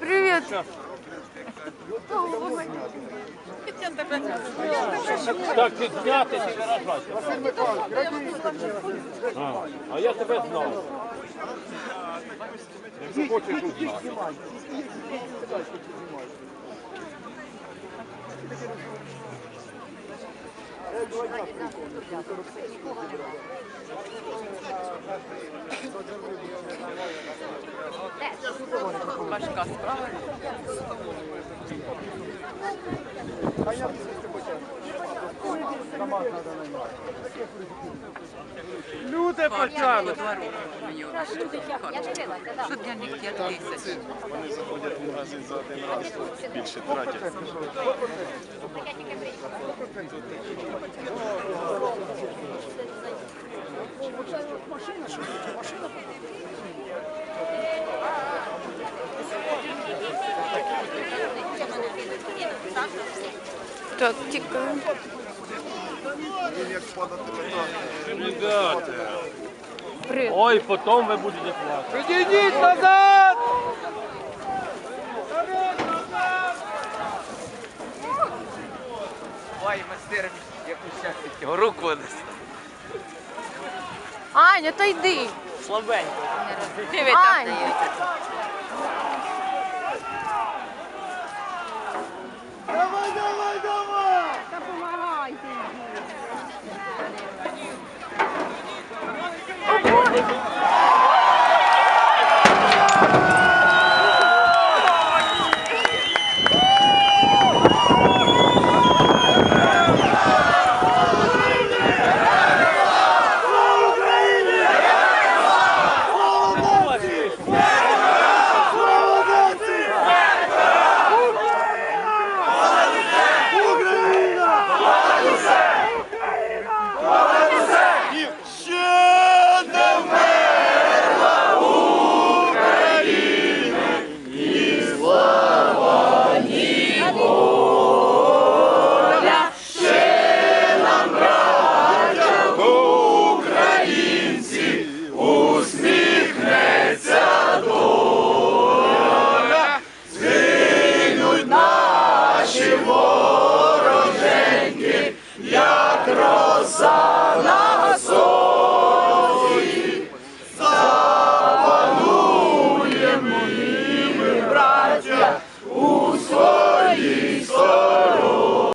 Привіт. Так і виражатися. Василь Михайлович. А, я тебе знаю. Якщо хочеш узнати. Важка справа. Люди. Два роки мені вже. Що для них є тисяч. Вони заходять в магазин за один раз, більше тратять. Так. Ребята. Привіт. Ой, потім ви будете плакати. Підійдіть назад! Ой, мастер, якусь щастя, руку десь. Аня, та йди. Слабенько. Диви